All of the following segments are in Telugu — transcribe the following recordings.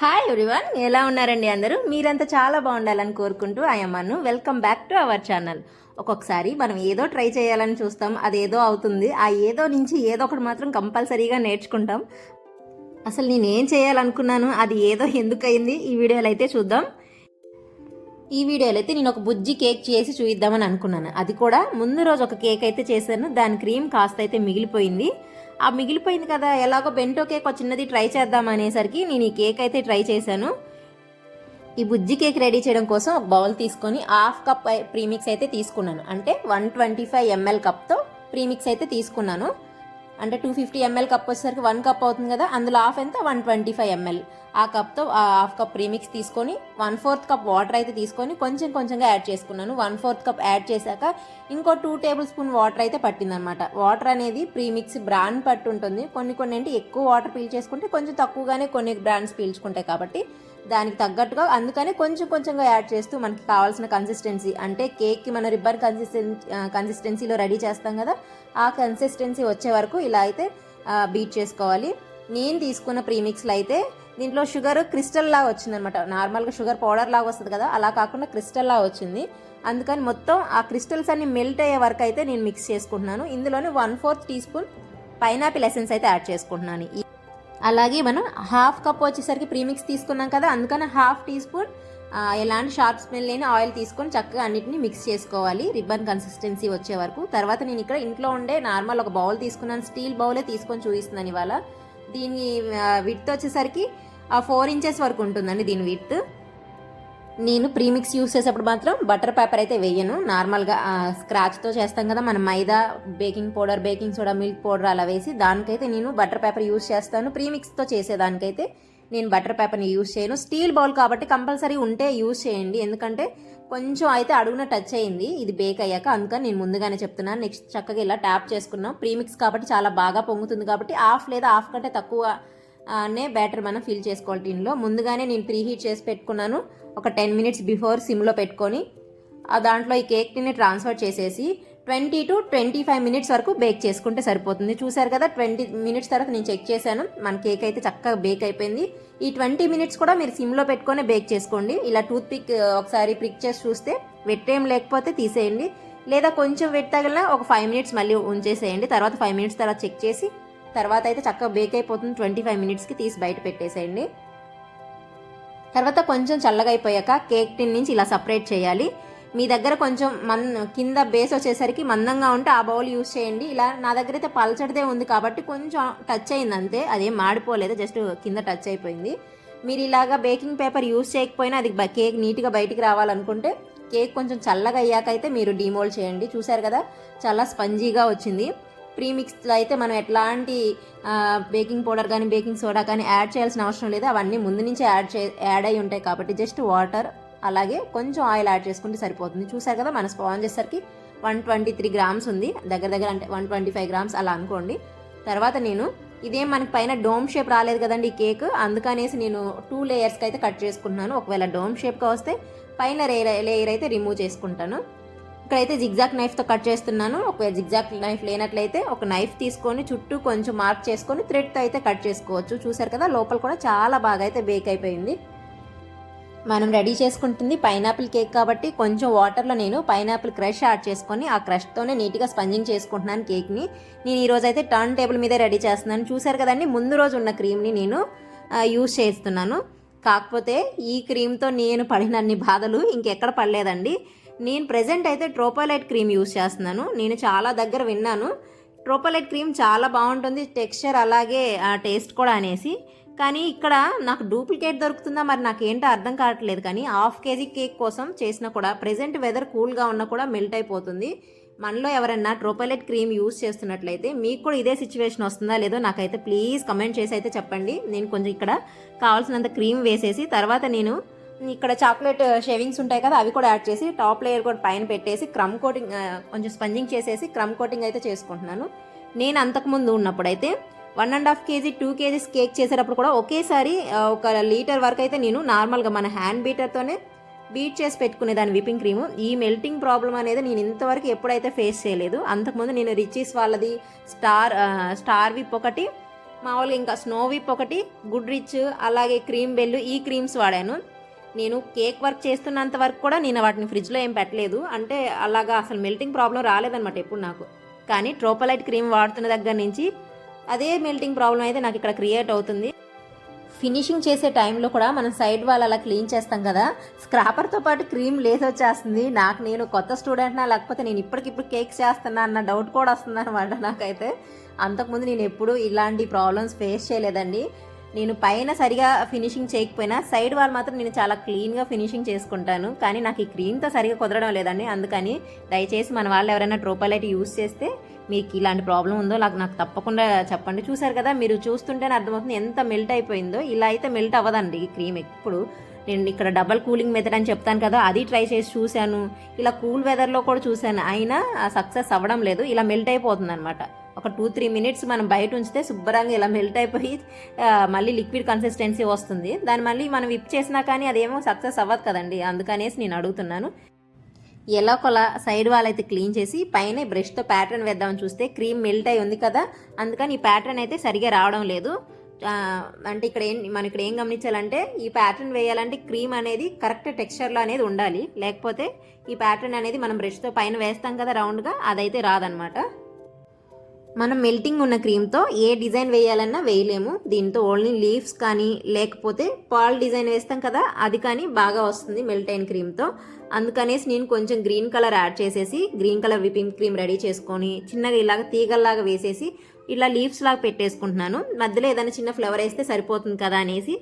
హాయ్ ఎవ్రీవన్ ఎలా ఉన్నారండి అందరూ? మీరంతా చాలా బాగుండాలని కోరుకుంటూ ఆయమ్మను welcome back to our channel ఒక్కొక్కసారి మనం ఏదో ట్రై చేయాలని చూస్తాం అది ఏదో అవుతుంది. ఆ ఏదో నుంచి ఏదో ఒకటి మాత్రం కంపల్సరీగా నేర్చుకుంటాం. అసలు నేను ఏం చేయాలనుకున్నాను అది ఏదో ఎందుకు అయింది ఈ వీడియోలో అయితే చూద్దాం. ఈ వీడియోలో అయితే నేను ఒక బుజ్జి కేక్ చేసి చూయిద్దామని అనుకున్నాను. అది కూడా ముందు రోజు ఒక కేక్ అయితే చేశాను దాని క్రీమ్ కాస్త అయితే మిగిలిపోయింది. ఆ మిగిలిపోయింది కదా ఎలాగో బెంటో కేక్ ఒక చిన్నది ట్రై చేద్దాం అనేసరికి నేను ఈ కేక్ అయితే ట్రై చేశాను. ఈ బుజ్జి కేక్ రెడీ చేయడం కోసం ఒక బౌల్ తీసుకొని హాఫ్ కప్ ప్రీమిక్స్ అయితే తీసుకున్నాను. అంటే వన్ ట్వంటీ ఫైవ్ ఎంఎల్ కప్తో ప్రీమిక్స్ అయితే తీసుకున్నాను. అంటే టూ ఫిఫ్టీ ఎంఎల్ కప్ వచ్చేసరికి వన్ కప్ అవుతుంది కదా అందులో హాఫ్ ఎంత? వన్ ట్వంటీ ఫైవ్ ఎంఎల్ ఆ కప్తో హాఫ్ కప్ ప్రీమిక్స్ తీసుకొని వన్ ఫోర్త్ కప్ వాటర్ అయితే తీసుకొని కొంచెం కొంచెంగా యాడ్ చేసుకున్నాను. వన్ ఫోర్త్ కప్ యాడ్ చేశాక ఇంకో టూ టేబుల్ స్పూన్ వాటర్ అయితే పట్టిందనమాట వాటర్ అనేది ప్రీమిక్స్ బ్రాండ్ పట్టు ఉంటుంది కొన్ని కొన్ని అంటే ఎక్కువ వాటర్ పీల్చేసుకుంటే కొంచెం తక్కువగానే కొన్ని బ్రాండ్స్ పీల్చుకుంటాయి కాబట్టి దానికి తగ్గట్టుగా అందుకనే కొంచెం కొంచెంగా యాడ్ చేస్తూ మనకి కావాల్సిన కన్సిస్టెన్సీ అంటే కేక్కి మన రిబ్బన్ కన్సిస్టెన్ కన్సిస్టెన్సీలో రెడీ చేస్తాం కదా ఆ కన్సిస్టెన్సీ వచ్చే వరకు ఇలా అయితే బీట్ చేసుకోవాలి. నేను తీసుకున్న ప్రీమిక్స్లో అయితే దీంట్లో షుగర్ క్రిస్టల్ లాగా వచ్చిందనమాట. నార్మల్గా షుగర్ పౌడర్ లాగా వస్తుంది కదా అలా కాకుండా క్రిస్టల్ లాగా వచ్చింది. అందుకని మొత్తం ఆ క్రిస్టల్స్ అన్ని మెల్ట్ అయ్యే వరకు అయితే నేను మిక్స్ చేసుకుంటున్నాను. ఇందులోనే one fourth teaspoon pineapple essence అయితే యాడ్ చేసుకుంటున్నాను. ఈ- అలాగే మనం హాఫ్ కప్ వచ్చేసరికి ప్రీమిక్స్ తీసుకున్నాం కదా అందుకని హాఫ్ టీ స్పూన్ ఎలాంటి షార్ప్ స్మెల్ లేని ఆయిల్ తీసుకొని చక్కగా అన్నిటిని మిక్స్ చేసుకోవాలి. రిబ్బన్ కన్సిస్టెన్సీ వచ్చే వరకు. తర్వాత నేను ఇక్కడ ఇంట్లో ఉండే నార్మల్ ఒక బౌల్ తీసుకున్నాను. స్టీల్ బౌలే తీసుకొని చూపిస్తున్నాను ఇవాళ. దీని విత్ వచ్చేసరికి ఫోర్ ఇంచెస్ వరకు ఉంటుందండి దీని విత్ నేను ప్రీమిక్స్ యూస్ చేసేటప్పుడు మాత్రం బటర్ పేపర్ అయితే వేయను. నార్మల్గా స్క్రాచ్తో చేస్తాం కదా మనం maida baking powder baking soda milk powder అలా వేసి దానికైతే నేను బటర్ పేపర్ యూస్ చేస్తాను. ప్రీమిక్స్తో చేసేదానికైతే నేను బటర్ పేపర్ని యూస్ చేయను. స్టీల్ బౌల్ కాబట్టి కంపల్సరీ ఉంటే యూస్ చేయండి. ఎందుకంటే కొంచెం అయితే అడుగున టచ్ అయింది. ఇది బేక్ అయ్యాక అందుకని నేను ముందుగానే చెప్తున్నాను. నెక్స్ట్ చక్కగా ఇలా ట్యాప్ చేసుకున్నాం. ప్రీమిక్స్ కాబట్టి చాలా బాగా పొంగుతుంది కాబట్టి హాఫ్ లేదా హాఫ్ కంటే తక్కువ నే బ్యాటర్ మనం ఫిల్ చేసుకోవాలి దీనిలో. ముందుగానే నేను ప్రీ హీట్ చేసి పెట్టుకున్నాను. ఒక టెన్ మినిట్స్ బిఫోర్ సిమ్లో పెట్టుకొని ఆ దాంట్లో ఈ కేక్ని ట్రాన్స్ఫర్ చేసేసి twenty to twenty five minutes వరకు బేక్ చేసుకుంటే సరిపోతుంది. చూసారు కదా ట్వంటీ మినిట్స్ తర్వాత నేను చెక్ చేశాను. మన కేక్ అయితే చక్కగా బేక్ అయిపోయింది. ఈ ట్వంటీ మినిట్స్ కూడా మీరు సిమ్లో పెట్టుకొని బేక్ చేసుకోండి. ఇలా టూత్ పిక్ ఒకసారి ప్రిక్ చేసి చూస్తే వెట్టేం లేకపోతే తీసేయండి. లేదా కొంచెం వెట్ తగిలినా ఒక ఫైవ్ మినిట్స్ మళ్ళీ ఉంచేసేయండి. తర్వాత ఫైవ్ మినిట్స్ తర్వాత చెక్ చేసి తర్వాత అయితే చక్కగా బేక్ అయిపోతుంది. ట్వంటీ ఫైవ్ మినిట్స్కి తీసి బయట పెట్టేసేయండి. తర్వాత కొంచెం చల్లగా అయిపోయాక కేక్ టిన్ నుంచి ఇలా సపరేట్ చేయాలి. మీ దగ్గర కొంచెం మన్ కింద బేస్ వచ్చేసరికి మందంగా ఉంటే ఆ బౌల్ యూస్ చేయండి. ఇలా నా దగ్గర అయితే పల్చడిదే ఉంది కాబట్టి కొంచెం టచ్ అయింది అంతే అదేం మాడిపోలేదు జస్ట్ కింద టచ్ అయిపోయింది. మీరు ఇలాగా బేకింగ్ పేపర్ యూస్ చేయకపోయినా అది బ- కేక్ నీట్గా బయటికి రావాలనుకుంటే కేక్ కొంచెం చల్లగా అయ్యాక అయితే మీరు డీమోల్డ్ చేయండి. చూసారు కదా చాలా స్పంజీగా వచ్చింది. ప్రీమిక్స్లో అయితే మనం ఎట్లాంటి బేకింగ్ పౌడర్ కానీ బేకింగ్ సోడా కానీ యాడ్ చేయాల్సిన అవసరం లేదు. అవన్నీ ముందు నుంచే యాడ్ చే యాడ్ అయి ఉంటాయి కాబట్టి జస్ట్ వాటర్ అలాగే కొంచెం ఆయిల్ యాడ్ చేసుకుంటే సరిపోతుంది. చూసారు కదా మన స్పాంజ్ చేసేసరికి వన్ ట్వంటీ త్రీ గ్రామ్స్ ఉంది. దగ్గర దగ్గర అంటే వన్ ట్వంటీ ఫైవ్ గ్రామ్స్ అలా అనుకోండి. తర్వాత నేను ఇదేం మనకి పైన డోమ్ షేప్ రాలేదు కదండి ఈ కేక్. అందుకనేసి నేను టూ లేయర్స్కి అయితే కట్ చేసుకుంటున్నాను. ఒకవేళ డోమ్ షేప్గా వస్తే పైన లేయర్ అయితే రిమూవ్ చేసుకుంటాను. ఇక్కడైతే జిగ్జాక్ నైఫ్తో కట్ చేస్తున్నాను. ఒకవేళ జిగ్జాక్ నైఫ్ లేనట్లయితే ఒక నైఫ్ తీసుకొని చుట్టూ కొంచెం మార్క్ చేసుకొని థ్రెడ్తో అయితే కట్ చేసుకోవచ్చు. చూసారు కదా లోపల కూడా చాలా బాగా అయితే బేక్ అయిపోయింది. మనం రెడీ చేసుకుంటుంది పైనాపిల్ కేక్ కాబట్టి కొంచెం వాటర్లో నేను పైనాపిల్ క్రష్ యాడ్ చేసుకొని ఆ క్రష్తోనే నీట్గా స్పంజింగ్ చేసుకుంటున్నాను కేక్ని నేను ఈరోజు అయితే టర్న్ టేబుల్ మీదే రెడీ చేస్తున్నాను. చూసారు కదండి ముందు రోజు ఉన్న క్రీమ్ని నేను యూస్ చేస్తున్నాను. కాకపోతే ఈ క్రీమ్తో నేను పడినన్ని బాధలు ఇంకెక్కడ పడలేదండి. నేను ప్రజెంట్ అయితే ట్రోపోలైట్ క్రీమ్ యూస్ చేస్తున్నాను. నేను చాలా దగ్గర విన్నాను. ట్రోపోలైట్ క్రీమ్ చాలా బాగుంటుంది. టెక్స్చర్ అలాగే టేస్ట్ కూడా అనేసి. కానీ ఇక్కడ నాకు డూప్లికేట్ దొరుకుతుందా మరి నాకు ఏంటో అర్థం కావట్లేదు. కానీ హాఫ్ కేజీ కేక్ కోసం చేసినా కూడా ప్రజెంట్ వెదర్ కూల్గా ఉన్నా కూడా మెల్ట్ అయిపోతుంది. మనలో ఎవరైనా ట్రోపోలైట్ క్రీమ్ యూస్ చేస్తున్నట్లయితే మీకు కూడా ఇదే సిచ్యువేషన్ వస్తుందా లేదో నాకైతే ప్లీజ్ కమెంట్ చేసి అయితే చెప్పండి. నేను కొంచెం ఇక్కడ కావాల్సినంత క్రీమ్ వేసేసి తర్వాత నేను ఇక్కడ చాక్లెట్ షేవింగ్స్ ఉంటాయి కదా అవి కూడా యాడ్ చేసి టాప్ లేయర్ కూడా పైన పెట్టేసి క్రమ్ కోటింగ్ కొంచెం స్పంజింగ్ చేసేసి క్రమ్ కోటింగ్ అయితే చేసుకుంటున్నాను. నేను అంతకుముందు ఉన్నప్పుడైతే one and half KG two KGs cake చేసేటప్పుడు కూడా ఒకేసారి ఒక లీటర్ వరకు అయితే నేను నార్మల్గా మన హ్యాండ్ బీటర్తోనే బీట్ చేసి పెట్టుకునే దాని విపింగ్ క్రీమ్. ఈ మెల్టింగ్ ప్రాబ్లం అనేది నేను ఇంతవరకు ఎప్పుడైతే ఫేస్ చేయలేదు అంతకుముందు నేను రిచీస్ వాళ్ళది స్టార్ స్టార్ విప్ ఒకటి మామూలుగా ఇంకా స్నో విప్ ఒకటి గుడ్ రిచ్ అలాగే క్రీమ్ బెల్ ఈ క్రీమ్స్ వాడాను. నేను కేక్ వర్క్ చేస్తున్నంత వరకు కూడా నేను వాటిని ఫ్రిడ్జ్లో ఏం పెట్టలేదు. అంటే అలాగా అసలు మెల్టింగ్ ప్రాబ్లం రాలేదన్నమాట ఎప్పుడు నాకు. కానీ ట్రోపలైట్ క్రీమ్ వాడుతున్న దగ్గర నుంచి అదే మెల్టింగ్ ప్రాబ్లం అయితే నాకు ఇక్కడ క్రియేట్ అవుతుంది. ఫినిషింగ్ చేసే టైంలో కూడా మనం సైడ్ వాళ్ళు అలా క్లీన్ చేస్తాం కదా స్క్రాపర్తో పాటు క్రీమ్ లేసి వచ్చేస్తుంది. నాకు నేను కొత్త స్టూడెంట్నా లేకపోతే నేను ఇప్పటికిప్పుడు కేక్ చేస్తున్నా అన్న డౌట్ కూడా వస్తుంది అనమాట నాకైతే. అంతకుముందు నేను ఎప్పుడు ఇలాంటి ప్రాబ్లమ్స్ ఫేస్ చేయలేదండి. నేను పైన సరిగా ఫినిషింగ్ చేయకపోయినా సైడ్ వాళ్ళు మాత్రం నేను చాలా క్లీన్గా ఫినిషింగ్ చేసుకుంటాను. కానీ నాకు ఈ క్రీమ్తో సరిగా కుదరడం లేదండి. అందుకని దయచేసి మన వాళ్ళు ఎవరైనా ట్రోపాలైట్ యూస్ చేస్తే మీకు ఇలాంటి ప్రాబ్లం ఉందో నాకు నాకు తప్పకుండా చెప్పండి. చూసారు కదా మీరు చూస్తుంటేనే అర్థమవుతుంది ఎంత మెల్ట్ అయిపోయిందో. ఇలా అయితే మెల్ట్ అవ్వదండి ఈ క్రీమ్ ఎప్పుడు. నేను ఇక్కడ డబల్ కూలింగ్ మెథడ్ అని చెప్తాను కదా అది ట్రై చేసి చూశాను. ఇలా కూల్ వెదర్లో కూడా చూశాను. అయినా సక్సెస్ అవ్వడం లేదు. ఇలా మెల్ట్ అయిపోతుంది అనమాట ఒక టూ త్రీ మినిట్స్ మనం బయట ఉంచితే శుభ్రంగా ఇలా మెల్ట్ అయిపోయి మళ్ళీ లిక్విడ్ కన్సిస్టెన్సీ వస్తుంది. దాన్ని మళ్ళీ మనం విప్ చేసినా కానీ అదేమో సక్సెస్ అవ్వదు కదండి. అందుకనేసి నేను అడుగుతున్నాను. ఎలా కొలా సైడ్ వాల్ అయితే క్లీన్ చేసి పైన బ్రష్తో ప్యాటర్న్ వేద్దామని చూస్తే క్రీమ్ మెల్ట్ అయి ఉంది కదా? అందుకని ఈ ప్యాటర్న్ అయితే సరిగా రావడం లేదు. అంటే ఇక్కడ ఏం మనం ఇక్కడ ఏం గమనించాలంటే ఈ ప్యాటర్న్ వేయాలంటే క్రీమ్ అనేది కరెక్ట్ టెక్స్చర్లో అనేది ఉండాలి. లేకపోతే ఈ ప్యాటర్న్ అనేది మనం బ్రష్తో పైన వేస్తాం కదా రౌండ్గా అదైతే రాదనమాట మనం మెల్టింగ్ ఉన్న క్రీమ్తో ఏ డిజైన్ వేయాలన్నా వేయలేము. దీంతో ఓన్లీ లీవ్స్ కానీ లేకపోతే పాల్ డిజైన్ వేస్తాం కదా అది కానీ బాగా వస్తుంది మెల్ట్ అయిన క్రీమ్తో అందుకనేసి నేను కొంచెం గ్రీన్ కలర్ యాడ్ చేసేసి green colour whipping cream ready చేసుకొని చిన్నగా ఇలాగ తీగల్లాగా వేసేసి ఇలా లీవ్స్ లాగా పెట్టేసుకుంటున్నాను. మధ్యలో ఏదైనా చిన్న ఫ్లవర్ వేస్తే సరిపోతుంది కదా అనేసి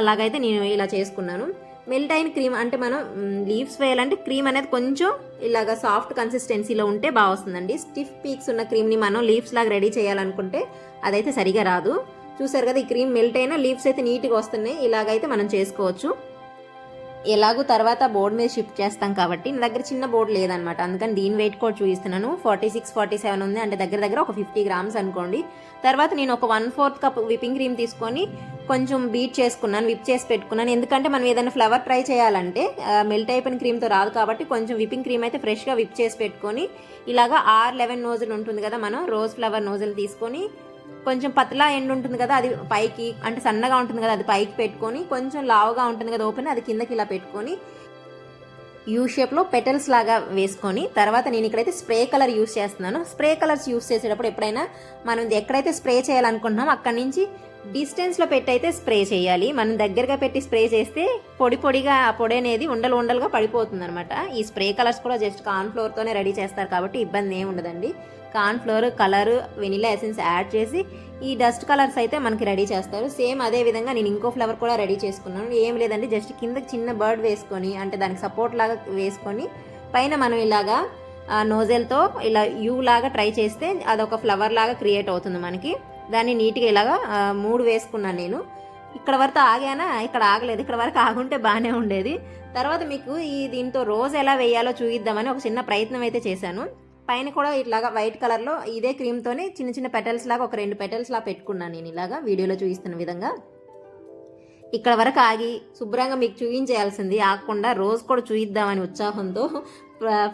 అలాగైతే నేను ఇలా చేసుకున్నాను. మెల్ట్ అయిన క్రీమ్ అంటే మనం లీవ్స్ వేయాలంటే క్రీమ్ అనేది కొంచెం ఇలాగ సాఫ్ట్ కన్సిస్టెన్సీలో ఉంటే బాగా వస్తుందండి. స్టిఫ్ పీక్స్ ఉన్న క్రీమ్ని మనం లీవ్స్ లాగా రెడీ చేయాలనుకుంటే అదైతే సరిగా రాదు. చూసారు కదా ఈ క్రీమ్ మెల్ట్ అయినా లీవ్స్ అయితే నీట్గా వస్తున్నాయి. ఇలాగైతే మనం చేసుకోవచ్చు. ఎలాగో తర్వాత బోర్డు మీద షిఫ్ట్ చేస్తాం కాబట్టి నా దగ్గర చిన్న బోర్డు లేదనమాట. అందుకని దీని వెయిట్ కూడా చూపిస్తున్నాను. ఫార్టీ సిక్స్ ఫార్టీ సెవెన్ ఉంది. అంటే దగ్గర దగ్గర ఒక ఫిఫ్టీ గ్రామ్స్ అనుకోండి. తర్వాత నేను ఒక one fourth cup whipping cream తీసుకొని కొంచెం బీట్ చేసుకున్నాను విప్ చేసి పెట్టుకున్నాను. ఎందుకంటే మనం ఏదైనా ఫ్లవర్ ట్రై చేయాలంటే మెల్ట్ అయిపోయిన క్రీమ్తో రాదు కాబట్టి కొంచెం విపింగ్ క్రీమ్ అయితే ఫ్రెష్గా విప్ చేసి పెట్టుకొని ఇలాగా ఆర్ లెవెన్ నోజులు ఉంటుంది కదా మనం రోజ్ ఫ్లవర్ నోజులు తీసుకొని కొంచెం పతలా ఎండ్ ఉంటుంది కదా అది పైకి అంటే సన్నగా ఉంటుంది కదా అది పైకి పెట్టుకొని కొంచెం లావుగా ఉంటుంది కదా ఓపెన్ అది కిందకి ఇలా పెట్టుకొని యూ షేప్లో పెటల్స్ లాగా వేసుకొని తర్వాత నేను ఇక్కడైతే స్ప్రే కలర్ యూస్ చేస్తున్నాను. స్ప్రే కలర్స్ యూస్ చేసేటప్పుడు ఎప్పుడైనా మనం ఎక్కడైతే స్ప్రే చేయాలనుకుంటున్నామో అక్కడి నుంచి డిస్టెన్స్లో పెట్టి అయితే స్ప్రే చేయాలి. మనం దగ్గరగా పెట్టి స్ప్రే చేస్తే పొడి పొడిగా ఆ పొడి అనేది ఉండలు ఉండలుగా పడిపోతుంది అనమాట ఈ స్ప్రే కలర్స్ కూడా జస్ట్ కార్న్ ఫ్లోర్తోనే రెడీ చేస్తారు కాబట్టి ఇబ్బంది ఏమి ఉండదండి. Cornflour colour vanilla essence add చేసి ఈ డస్ట్ కలర్స్ అయితే మనకి రెడీ చేస్తారు. సేమ్ అదే విధంగా నేను ఇంకో ఫ్లవర్ కూడా రెడీ చేసుకున్నాను. ఏం లేదండి జస్ట్ కింద చిన్న బర్డ్ వేసుకొని అంటే దానికి సపోర్ట్ లాగా వేసుకొని పైన మనం ఇలాగా నోజెల్తో ఇలా యూ లాగా ట్రై చేస్తే అదొక ఫ్లవర్ లాగా క్రియేట్ అవుతుంది మనకి. దాన్ని నీట్గా ఇలాగా మూడు వేసుకున్నాను నేను. ఇక్కడ వరకు ఆగానా? ఇక్కడ ఆగలేదు. ఇక్కడ వరకు ఆగుంటే బాగానే ఉండేది. తర్వాత మీకు ఈ దీంతో రోజు ఎలా వేయాలో చూయిద్దామని ఒక చిన్న ప్రయత్నం అయితే చేశాను. పైన కూడా ఇట్లాగా వైట్ కలర్లో ఇదే క్రీమ్తోనే చిన్న చిన్న పెటల్స్ లాగా ఒక రెండు పెటల్స్ లాగా పెట్టుకున్నాను నేను ఇలాగా వీడియోలో చూపిస్తున్న విధంగా. ఇక్కడ వరకు ఆగి శుభ్రంగా మీకు చూపించేయాల్సింది ఆగకుండా రోజ్ కూడా చూయిద్దామని ఉత్సాహంతో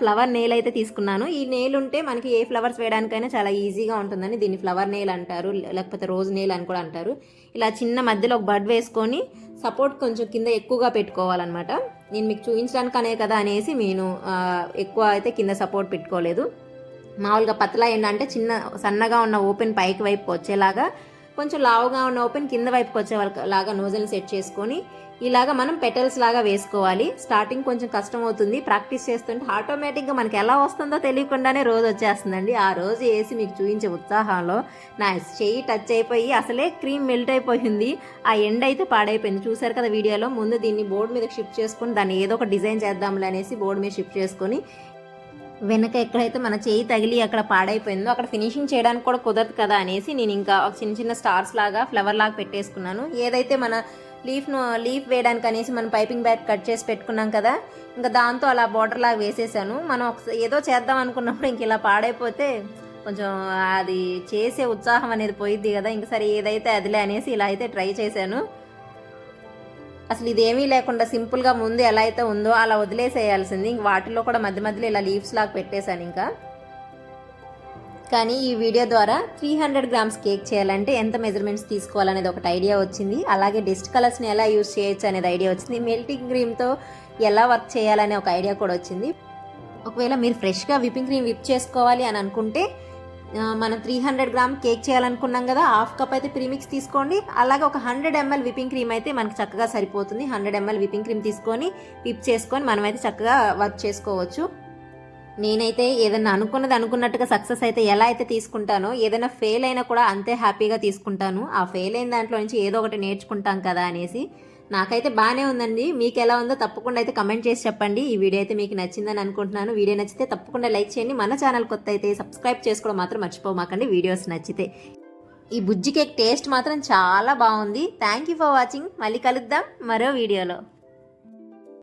ఫ్లవర్ నెయిల్ అయితే తీసుకున్నాను. ఈ నెయిల్ ఉంటే మనకి ఏ ఫ్లవర్స్ వేయడానికైనా చాలా ఈజీగా ఉంటుందని దీన్ని ఫ్లవర్ నెయిల్ అంటారు లేకపోతే రోజు నెయిల్ అని కూడా అంటారు. ఇలా చిన్న మధ్యలో ఒక బడ్ వేసుకొని సపోర్ట్ కొంచెం కింద ఎక్కువగా పెట్టుకోవాలన్నమాట. నేను మీకు చూపించడానికి అనే కదా అనేసి నేను ఎక్కువ అయితే కింద సపోర్ట్ పెట్టుకోలేదు. మామూలుగా పతలా ఏంటంటే చిన్న సన్నగా ఉన్న ఓపెన్ పైకి వైపు వచ్చేలాగా కొంచెం లావుగా ఉన్న ఓపెన్ కింద వైపుకి వచ్చే లాగా నోజల్ని సెట్ చేసుకొని ఇలాగా మనం పెటల్స్ లాగా వేసుకోవాలి. స్టార్టింగ్ కొంచెం కష్టం అవుతుంది ప్రాక్టీస్ చేస్తుంటే ఆటోమేటిక్గా మనకి ఎలా వస్తుందో తెలియకుండానే రోజు వచ్చేస్తుందండి. ఆ రోజు వేసి మీకు చూపించే ఉత్సాహంలో నా చెయ్యి టచ్ అయిపోయి అసలే క్రీమ్ మెల్ట్ అయిపోయింది. ఆ ఎండ్ అయితే పాడైపోయింది. చూసారు కదా వీడియోలో? ముందు దీన్ని బోర్డు మీద షిఫ్ట్ చేసుకొని దాన్ని ఏదో ఒక డిజైన్ చేద్దాంలే అనేసి బోర్డు మీద షిఫ్ట్ చేసుకొని వెనక ఎక్కడైతే మన చేయి తగిలి అక్కడ పాడైపోయిందో అక్కడ ఫినిషింగ్ చేయడానికి కూడా కుదరదు కదా అనేసి నేను ఇంకా ఒక చిన్న చిన్న స్టార్స్ లాగా ఫ్లవర్ లాగా పెట్టేసుకున్నాను. ఏదైతే మన లీఫ్ను లీఫ్ వేయడానికి అనేసి మనం పైపింగ్ బ్యాగ్ కట్ చేసి పెట్టుకున్నాం కదా ఇంకా దాంతో అలా బార్డర్ లాగా వేసేసాను. మనం ఒకసారి ఏదో చేద్దాం అనుకున్నప్పుడు ఇంక ఇలా పాడైపోతే కొంచెం అది చేసే ఉత్సాహం అనేది పోయిద్ది కదా. ఇంక సరే ఏదైతే అదిలే అనేసి ఇలా అయితే ట్రై చేశాను. అసలు ఇదేమీ లేకుండా సింపుల్గా ముందు ఎలా అయితే ఉందో అలా వదిలేసేయాల్సింది. ఇంక వాటిలో కూడా మధ్య మధ్యలో ఇలా లీవ్స్ లాగా పెట్టేశాను ఇంకా. కానీ ఈ వీడియో ద్వారా త్రీ హండ్రెడ్ గ్రామ్స్ కేక్ చేయాలంటే ఎంత మెజర్మెంట్స్ తీసుకోవాలనేది ఒకటి ఐడియా వచ్చింది. అలాగే డెస్ట్ కలర్స్ని ఎలా యూజ్ చేయొచ్చు అనేది ఐడియా వచ్చింది. మెల్టింగ్ క్రీమ్తో ఎలా వర్క్ చేయాలనే ఒక ఐడియా కూడా వచ్చింది. ఒకవేళ మీరు ఫ్రెష్గా విప్పింగ్ క్రీమ్ విప్ చేసుకోవాలి అని అనుకుంటే మనం త్రీ హండ్రెడ్ గ్రామ్ కేక్ చేయాలనుకున్నాం కదా హాఫ్ కప్ అయితే ప్రీమిక్స్ తీసుకోండి. అలాగే ఒక హండ్రెడ్ ఎంఎల్ విపింగ్ క్రీమ్ అయితే మనకి చక్కగా సరిపోతుంది. హండ్రెడ్ ఎంఎల్ విపింగ్ క్రీమ్ తీసుకొని విప్ చేసుకొని మనమైతే చక్కగా వర్క్ చేసుకోవచ్చు. నేనైతే ఏదైనా అనుకున్నది అనుకున్నట్టుగా సక్సెస్ అయితే ఎలా అయితే తీసుకుంటానో ఏదైనా ఫెయిల్ అయినా కూడా అంతే హ్యాపీగా తీసుకుంటాను. ఆ ఫెయిల్ అయిన దాంట్లో నుంచి ఏదో ఒకటి నేర్చుకుంటాం కదా అనేసి నాకైతే బాగానే ఉందండి. మీకు ఎలా ఉందో తప్పకుండా అయితే కమెంట్ చేసి చెప్పండి. ఈ వీడియో అయితే మీకు నచ్చిందని అనుకుంటున్నాను. వీడియో నచ్చితే తప్పకుండా లైక్ చేయండి. మన ఛానల్ కొత్త అయితే సబ్స్క్రైబ్ చేసుకోవడం మాత్రం మర్చిపోమాకండి. వీడియోస్ నచ్చితే. ఈ బుజ్జి కేక్ టేస్ట్ మాత్రం చాలా బాగుంది. థ్యాంక్ యూ ఫర్ వాచింగ్ మళ్ళీ కలుద్దాం మరో వీడియోలో.